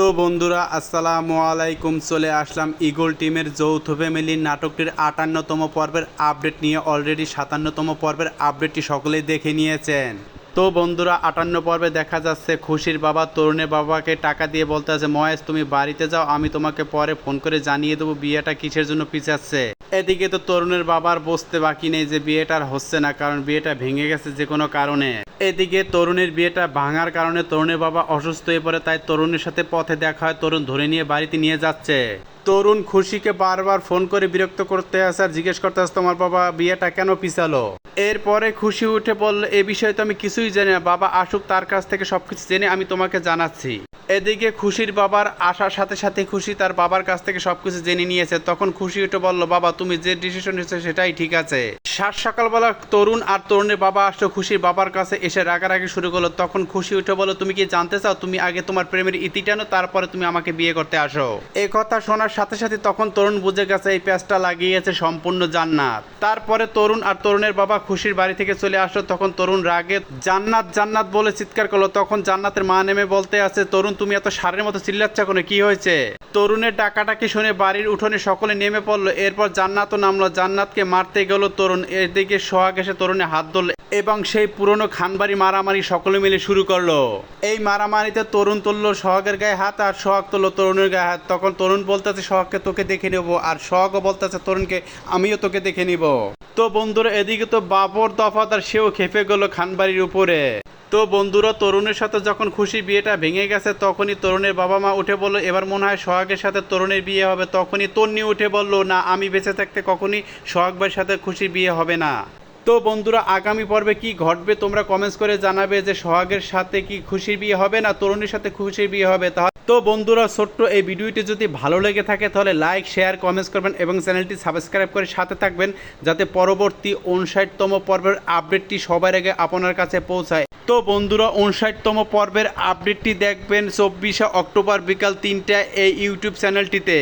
তো বন্ধুরা, আসসালামু আলাইকুম। চলে আসলাম ইগল টিমের যৌথ ফ্যামিলির নাটকটির আটান্নতম পর্বের আপডেট নিয়ে। অলরেডি সাতান্নতম পর্বের আপডেটটি সকলেই দেখে নিয়েছেন। তো বন্ধুরা, আটান্ন পর্বে দেখা যাচ্ছে খুশির বাবা তরুণের বাবাকে টাকা দিয়ে বলতে আছে, মহেশ, তুমি বাড়িতে যাও, আমি তোমাকে পরে ফোন করে জানিয়ে দেবো বিয়েটা কিসের জন্য পিছাচ্ছে। এদিকে তো তরুণের বাবার বসতে বাকি নেই যে বিয়েটা আর হচ্ছে না, কারণ বিয়েটা ভেঙে গেছে যে কোনো কারণে। এদিকে তরুণের বিয়েটা ভাঙার কারণে তরুণের বাবা অসুস্থ হয়ে পড়ে, তাই তরুণের সাথে পথে দেখা হয়। তরুণ ধরে নিয়ে বাড়িতে নিয়ে যাচ্ছে। তরুণ খুশিকে বারবার ফোন করে বিরক্ত করতে আসে আর জিজ্ঞেস করতে আসে, তোমার বাবা বিয়েটা কেন পিছালো? এরপরে খুশি উঠে বলল, এ বিষয়ে তো আমি কিছুই জানি না। বাবা আসুক, তার কাছ থেকে সবকিছু জেনে আমি তোমাকে জানাচ্ছি। এদিকে খুশির বাবার আসার সাথে সাথে খুশি তার বাবার কাছ থেকে সবকিছু জেনে নিয়েছে। তখন খুশি উঠে বলল, বাবা, তুমি যে ডিসিশন নিয়েছো সেটাই ঠিক আছে। সাত সকালবেলা তরুণ আর তরুণের বাবা আসলো। খুশির বাবার কাছে এসে রাগারাগি শুরু করল। তখন খুশি উঠে বলল, তুমি কি জানতে চাও? তুমি আগে তোমার প্রেমের ইতি টানো, তারপরে তুমি আমাকে বিয়ে করতে আসো। এই কথা শোনার সাথে সাথে তখন তরুণ বুঝে গেছে, এই পেঁচটা লাগিয়েছে সম্পূর্ণ জান্নাত। তারপরে তরুণ আর তরুণের বাবা খুশির বাড়ি থেকে চলে আসলো। তখন তরুণ রাগে, জান্নাত জান্নাত, বলে চিৎকার করল। তখন জান্নাতের মা নেমে বলতে আছে তরুণ তুমি এত সারের মতো চিল্লাচ্ছ কোনো? কি হয়েছে? তরুণের ডাকাটাকি শুনে বাড়ির উঠোনে সকলে নেমে পড়ল। এরপর জান্নাতও নামলো। জান্নাতকে মারতে গেল তরুণ। এদিকে সোহাগ এসে তরুণে হাত ধরলো এবং সেই পুরনো খানবাড়ি মারামারি সকলে মিলে শুরু করল। এই মারামারিতে তরুণ তুললো সোহাগের গায়ে হাত আর সোহাগ তুললো তরুণের গায়ে হাত। তখন তরুণ বলতেছে, সোহাগকে তোকে দেখে নেব। আর সোহাগও বলতেছে, তরুণকে আমিও তোকে দেখে নিব। তো বন্ধুরা, এদিকে তো বাবর দফাদার সেও খেপে গেল খানবাড়ির উপরে। তো বন্ধুরা, তরুণের সাথে যখন খুশি বিয়েটা ভেঙে গেছে, তখনই তরুণের বাবা মা উঠে বলল, এবার মনে হয় সোহাগের সাথে তরুণের বিয়ে হবে। তখনই তন্নি উঠে বলল, না, আমি বেঁচে থাকতে কখনই সোহাগ ভাইয়ের সাথে খুশির বিয়ে হবে না। তো বন্ধুরা, আগামী পর্বে কি ঘটবে তোমরা কমেন্টস করে জানাবে যে সোহাগের সাথে কি খুশির বিয়ে হবে না তরুণীর সাথে খুশির বিয়ে হবে। তাহলে তো বন্ধুরা, ছোট্ট এই ভিডিওটি যদি ভালো লেগে থাকে, তাহলে লাইক শেয়ার কমেন্টস করবেন এবং চ্যানেলটি সাবস্ক্রাইব করে সাথে থাকবেন, যাতে পরবর্তী উনষাটতম পর্বের আপডেটটি সবার আগে আপনার কাছে পৌঁছায়। তো বন্ধুরা উনষাটতম পর্বের আপডেটটি দেখবেন চব্বিশে অক্টোবর বিকাল তিনটায় এই ইউটিউব চ্যানেলটিতে।